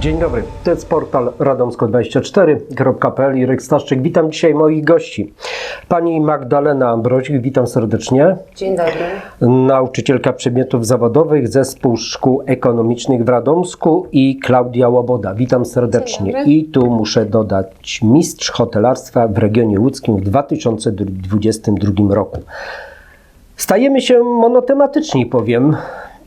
Dzień dobry, to jest portal radomsko24.pl i Rek Staszczyk. Witam dzisiaj moich gości. Pani Magdalena Ambrozik, witam serdecznie. Dzień dobry. Nauczycielka przedmiotów zawodowych Zespół Szkół Ekonomicznych w Radomsku i Klaudia Łoboda. Witam serdecznie. I tu muszę dodać mistrz hotelarstwa w regionie łódzkim w 2022 roku. Stajemy się monotematyczni, powiem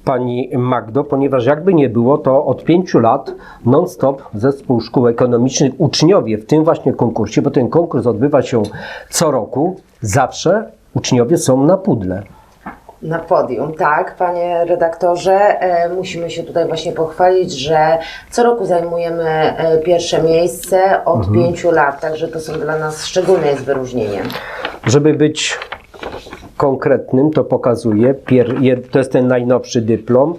Pani Magdo, ponieważ jakby nie było, to od pięciu lat non-stop zespół szkół ekonomicznych, uczniowie w tym właśnie konkursie, bo ten konkurs odbywa się co roku, zawsze uczniowie są na pudle. Na podium, tak, panie redaktorze. E, musimy się tutaj właśnie pochwalić, że co roku zajmujemy e, pierwsze miejsce od Mhm. pięciu lat, także to są dla nas szczególne jest wyróżnienie. Żeby być konkretnym, to pokazuje, to jest ten najnowszy dyplom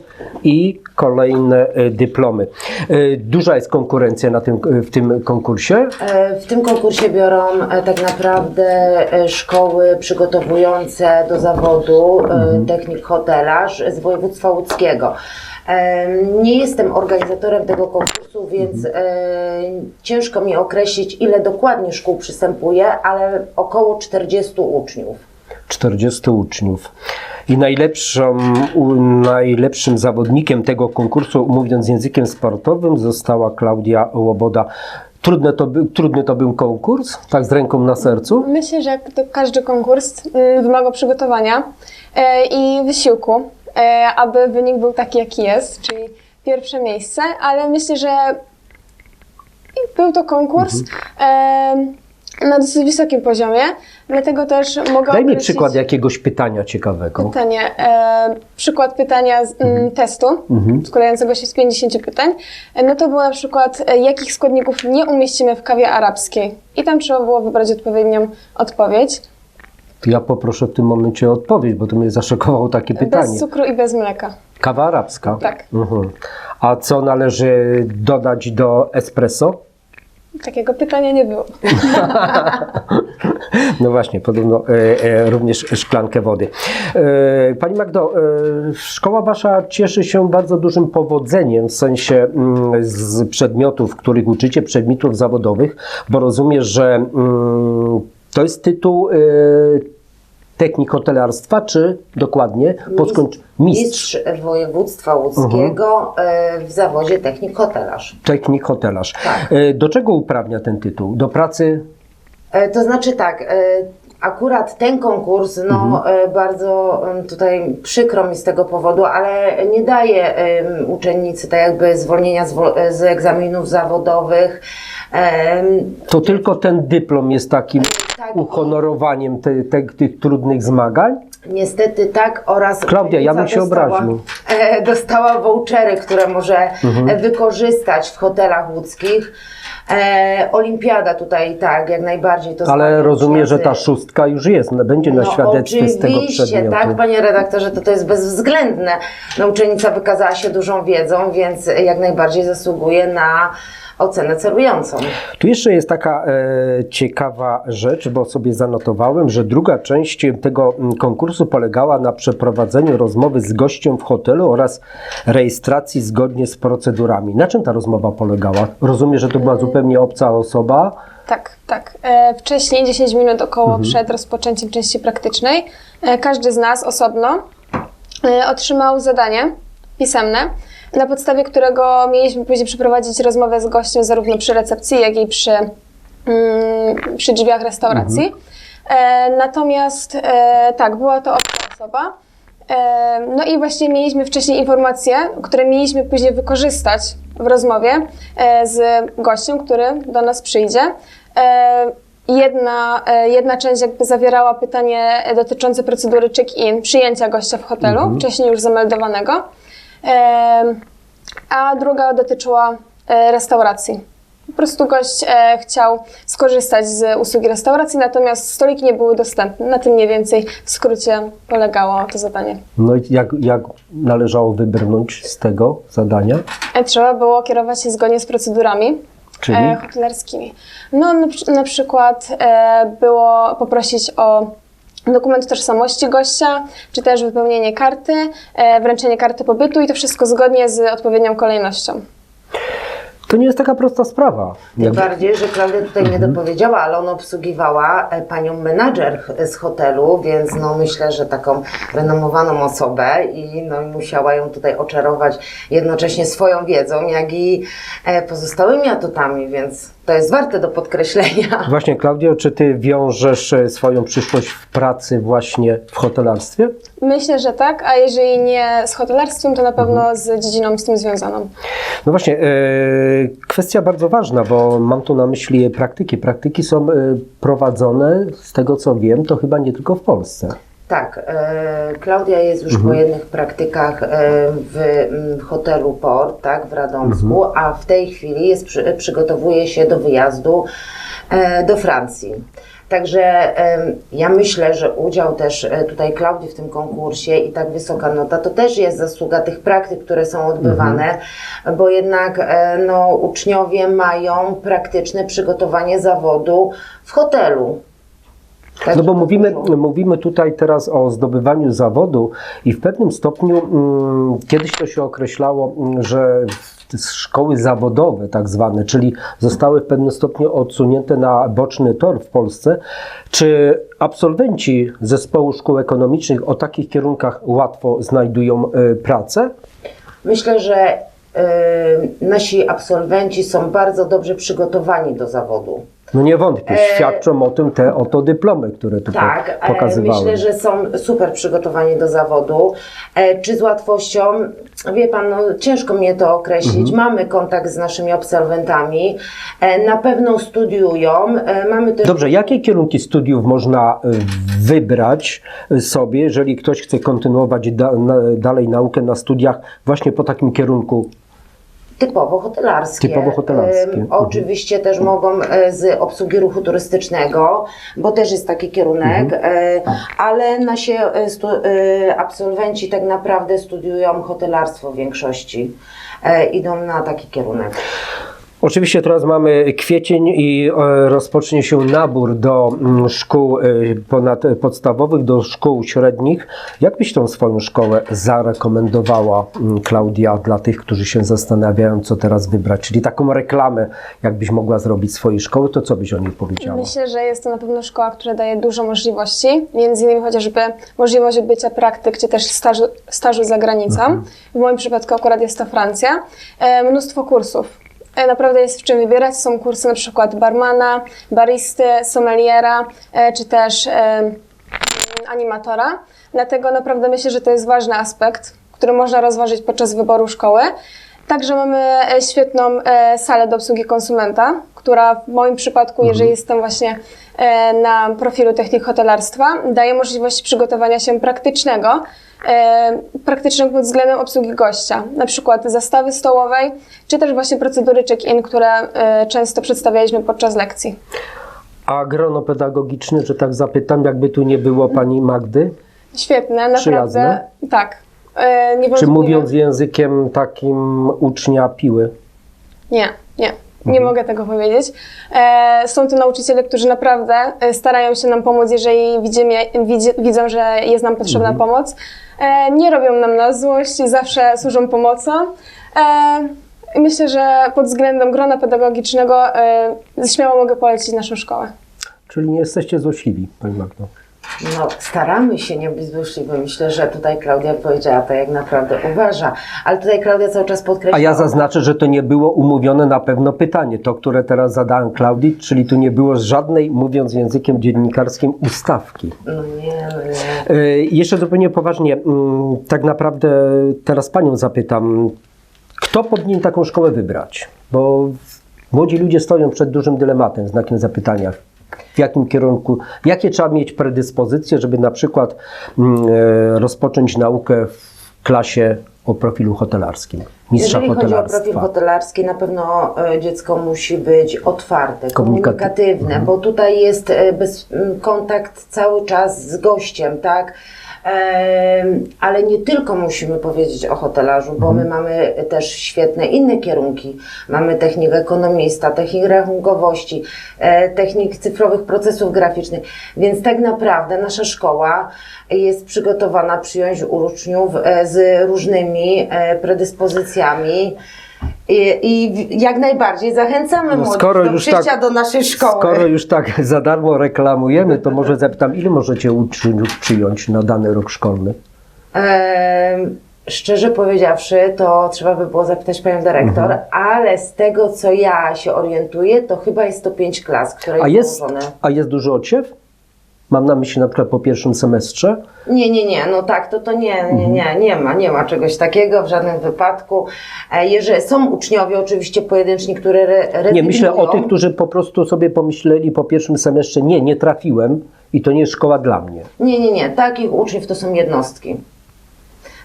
i kolejne e, dyplomy. E, Duża jest konkurencja na tym, w tym konkursie. E, W tym konkursie biorą tak naprawdę szkoły przygotowujące do zawodu e, technik hotelarz z województwa łódzkiego. Nie jestem organizatorem tego konkursu, więc e, ciężko mi określić, ile dokładnie szkół przystępuje, ale około 40 uczniów. 40 uczniów. I najlepszą, najlepszym zawodnikiem tego konkursu, mówiąc językiem sportowym, została Klaudia Łoboda. Trudny to, by, trudny to był konkurs, tak z ręką na sercu. Myślę, że jak każdy konkurs mm, wymaga przygotowania e, i wysiłku, e, aby wynik był taki, jaki jest, czyli pierwsze miejsce, ale myślę, że był to konkurs Mhm. Na dosyć wysokim poziomie, dlatego też mogę Daj mi przykład jakiegoś pytania ciekawego. Pytanie, e, przykład pytania z mm, testu, składającego się z 50 pytań, e, no to było na przykład, e, jakich składników nie umieścimy w kawie arabskiej. I tam trzeba było wybrać odpowiednią odpowiedź. To ja poproszę w tym momencie o odpowiedź, bo to mnie zaszokowało takie pytanie. Bez cukru i bez mleka. Kawa arabska? Tak. Mhm. A co należy dodać do espresso? Takiego pytania nie było. No właśnie, podobno e, e, również szklankę wody. E, Pani Magdo, e, szkoła Wasza cieszy się bardzo dużym powodzeniem w sensie mm, z przedmiotów, których uczycie, przedmiotów zawodowych, bo rozumiem, że mm, to jest tytuł e, technik hotelarstwa, czy dokładnie po skończ- mistrz Mistrz województwa łódzkiego e, w zawodzie technik hotelarz. technik hotelarz. Tak. E, Do czego uprawnia ten tytuł? Do pracy E, To znaczy tak, akurat ten konkurs, no e, bardzo tutaj przykro mi z tego powodu, ale nie daje uczennicy tak jakby zwolnienia z, z egzaminów zawodowych. To tylko ten dyplom jest takim Tak. uhonorowaniem te, te, tych trudnych zmagań? Niestety tak oraz Klaudia, ja bym się dostała- obraził. Dostała vouchery, które może e, wykorzystać w hotelach łódzkich. E, olimpiada tutaj tak, jak najbardziej to Ale rozumiem, że ta szóstka już jest, no, będzie na świadectwie z tego oczywiście, przedmiotu. tak, panie redaktorze, to to jest bezwzględne. No, uczennica wykazała się dużą wiedzą, więc jak najbardziej zasługuje na ocenę celującą. Tu jeszcze jest taka e, ciekawa rzecz, bo sobie zanotowałem, że druga część tego konkursu polegała na przeprowadzeniu rozmowy z gościem w hotelu oraz rejestracji zgodnie z procedurami. Na czym ta rozmowa polegała? Rozumiem, że to była zupełnie obca osoba. Tak, tak. E, wcześniej, 10 minut około przed rozpoczęciem części praktycznej, e, każdy z nas osobno e, otrzymał zadanie pisemne, na podstawie którego mieliśmy później przeprowadzić rozmowę z gościem zarówno przy recepcji, jak i przy, mm, przy drzwiach restauracji. E, natomiast tak, była to obca osoba. No i właśnie mieliśmy wcześniej informacje, które mieliśmy później wykorzystać w rozmowie e, z gościem, który do nas przyjdzie. E, Jedna, e, jedna część jakby zawierała pytanie dotyczące procedury check-in, przyjęcia gościa w hotelu, wcześniej już zameldowanego, a druga dotyczyła restauracji. Po prostu gość e, chciał skorzystać z usługi restauracji, natomiast stoliki nie były dostępne. Na tym mniej więcej w skrócie polegało to zadanie. No i jak, jak należało wybrnąć z tego zadania? E, Trzeba było kierować się zgodnie z procedurami Czyli? e, hotelarskimi. No na, na przykład e, było poprosić o dokument tożsamości gościa, czy też wypełnienie karty, e, wręczenie karty pobytu i to wszystko zgodnie z odpowiednią kolejnością. To nie jest taka prosta sprawa. Tym Jak- bardziej, że Klaudia tutaj nie dopowiedziała, ale ona obsługiwała e, panią menadżer z hotelu, więc no myślę, że taką renomowaną osobę i no musiała ją tutaj oczarować jednocześnie swoją wiedzą, jak i e, pozostałymi atutami, więc to jest warte do podkreślenia. Właśnie, Klaudio, czy ty wiążesz e, swoją przyszłość w pracy właśnie w hotelarstwie? Myślę, że tak, a jeżeli nie z hotelarstwem, to na pewno z dziedziną z tym związaną. No właśnie, e, kwestia bardzo ważna, bo mam tu na myśli praktyki. Praktyki są e, prowadzone, z tego co wiem, to chyba nie tylko w Polsce. Tak, e, Klaudia jest już Mhm. po jednych praktykach e, w mm, hotelu Port, tak, w Radomsku, Mhm. a w tej chwili jest, przy, przygotowuje się do wyjazdu e, do Francji. Także ja myślę, że udział też tutaj Klaudii w tym konkursie i tak wysoka nota, to też jest zasługa tych praktyk, które są odbywane, bo jednak no, uczniowie mają praktyczne przygotowanie zawodu w hotelu. No bo mówimy, mówimy tutaj teraz o zdobywaniu zawodu i w pewnym stopniu mm, kiedyś to się określało, mm, że szkoły zawodowe tak zwane, czyli zostały w pewnym stopniu odsunięte na boczny tor w Polsce. Czy absolwenci zespołu szkół ekonomicznych o takich kierunkach łatwo znajdują y, pracę? Myślę, że y, nasi absolwenci są bardzo dobrze przygotowani do zawodu. No nie wątpię, E, świadczą o tym te oto dyplomy, które tutaj Tak, e, pokazywałem. myślę, że są super przygotowani do zawodu. E, Czy z łatwością? Wie pan, no, ciężko mnie to określić. Mhm. Mamy kontakt z naszymi absolwentami, na pewno studiują. Mamy też Dobrze, jakie kierunki studiów można wybrać sobie, jeżeli ktoś chce kontynuować da, na, dalej naukę na studiach właśnie po takim kierunku? Typowo hotelarskie. Typowo hotelarskie. Mhm. Oczywiście też mogą e, z obsługi ruchu turystycznego, bo też jest taki kierunek, Mhm. e, ale nasi e, absolwenci tak naprawdę studiują hotelarstwo w większości. Idą na taki kierunek. Oczywiście teraz mamy kwiecień i e, rozpocznie się nabór do mm, szkół e, ponadpodstawowych, do szkół średnich. Jak byś tą swoją szkołę zarekomendowała, mm, Klaudia, dla tych, którzy się zastanawiają, co teraz wybrać? Czyli taką reklamę, jakbyś mogła zrobić swojej szkoły, to co byś o niej powiedziała? Myślę, że jest to na pewno szkoła, która daje dużo możliwości, między innymi chociażby możliwość odbycia praktyk, czy też stażu, stażu za granicą. W moim przypadku akurat jest to Francja. E, mnóstwo kursów. Naprawdę jest w czym wybierać. Są kursy na przykład barmana, baristy, sommeliera, e, czy też e, animatora. Dlatego naprawdę myślę, że to jest ważny aspekt, który można rozważyć podczas wyboru szkoły. Także mamy e, świetną e, salę do obsługi konsumenta, która w moim przypadku, jeżeli jestem właśnie e, na profilu technik hotelarstwa, daje możliwość przygotowania się praktycznego, praktycznego pod względem obsługi gościa, na przykład zastawy stołowej, czy też właśnie procedury check-in, które często przedstawialiśmy podczas lekcji. A gronopedagogiczny, że tak zapytam, jakby tu nie było pani Magdy? Świetne, naprawdę. Przyjazne? Tak. E, Czy mówiąc językiem takim ucznia piły? Nie, nie. Nie mogę tego powiedzieć. E, są to nauczyciele, którzy naprawdę e, starają się nam pomóc, jeżeli widzimy, widzi, widzą, że jest nam potrzebna pomoc. E, nie robią nam na złość, zawsze służą pomocą. Myślę, że pod względem grona pedagogicznego śmiało mogę polecić naszą szkołę. Czyli nie jesteście złośliwi, pani Magdo. No, staramy się nie być złośliwi. Myślę, że tutaj Klaudia powiedziała to, jak naprawdę uważa. Ale tutaj Klaudia cały czas podkreśla. A ja zaznaczę, że to nie było umówione na pewno pytanie, to które teraz zadałem Klaudii, czyli tu nie było żadnej, mówiąc językiem dziennikarskim, ustawki. No nie, no nie. Yy, jeszcze zupełnie poważnie, mm, tak naprawdę teraz panią zapytam, kto powinien taką szkołę wybrać? Bo młodzi ludzie stoją przed dużym dylematem, znakiem zapytania. W jakim kierunku, jakie trzeba mieć predyspozycje, żeby na przykład mm, e, rozpocząć naukę w klasie o profilu hotelarskim, mistrza Jeżeli chodzi o profil hotelarski, na pewno e, dziecko musi być otwarte, Komunikaty- komunikatywne, bo tutaj jest e, bez, kontakt cały czas z gościem, tak? Ale nie tylko musimy powiedzieć o hotelarzu, bo my mamy też świetne inne kierunki. Mamy technik ekonomista, technik rachunkowości, e, technik cyfrowych procesów graficznych, więc tak naprawdę nasza szkoła jest przygotowana przyjąć uczniów e, z różnymi e, predyspozycjami. I, i jak najbardziej zachęcamy No, skoro do przyjścia tak- do naszej szkoły. Skoro już tak za darmo reklamujemy, to może zapytam, ile możecie uczniów przyjąć na dany rok szkolny? Szczerze powiedziawszy, to trzeba by było zapytać panią dyrektor, Mhm. ale z tego co ja się orientuję, to chyba jest to pięć klas, które A jest, a jest duży odsiew? Mam na myśli na przykład po pierwszym semestrze. Nie, nie, nie, no tak, to to nie, nie, Mhm. nie, nie ma, nie ma czegoś takiego w żadnym wypadku. E, Jeżeli są uczniowie oczywiście pojedynczni, które re, Nie, myślę o tych, którzy po prostu sobie pomyśleli po pierwszym semestrze, nie, nie trafiłem i to nie jest szkoła dla mnie. Nie, nie, nie, takich uczniów to są jednostki.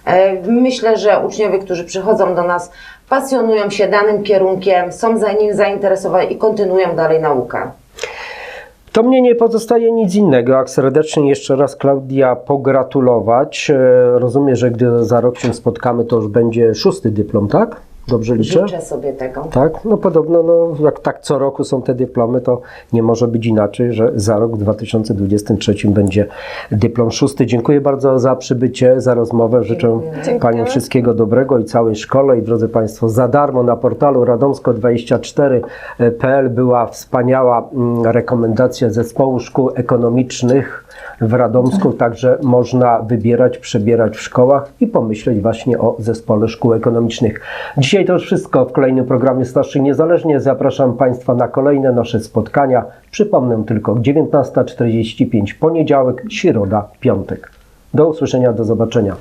E, Myślę, że uczniowie, którzy przychodzą do nas, pasjonują się danym kierunkiem, są za nim zainteresowani i kontynuują dalej naukę. To mnie nie pozostaje nic innego, jak serdecznie jeszcze raz Klaudia pogratulować. E, Rozumiem, że gdy za rok się spotkamy, to już będzie szósty dyplom, tak? Dobrze liczę? Życzę sobie tego. Tak, no podobno, no, jak tak co roku są te dyplomy, to nie może być inaczej, że za rok w 2023 będzie dyplom szósty. Dziękuję bardzo za przybycie, za rozmowę. Życzę Dziękujemy. Paniom wszystkiego dobrego i całej szkole. I drodzy Państwo, za darmo na portalu radomsko24.pl była wspaniała mm, rekomendacja zespołu szkół ekonomicznych w Radomsku, także można wybierać, przebierać w szkołach i pomyśleć właśnie o zespole szkół ekonomicznych. Dzisiaj to już wszystko w kolejnym programie Starszy Niezależnie. Zapraszam Państwa na kolejne nasze spotkania. Przypomnę tylko 19.45 poniedziałek, środa, piątek. Do usłyszenia, do zobaczenia.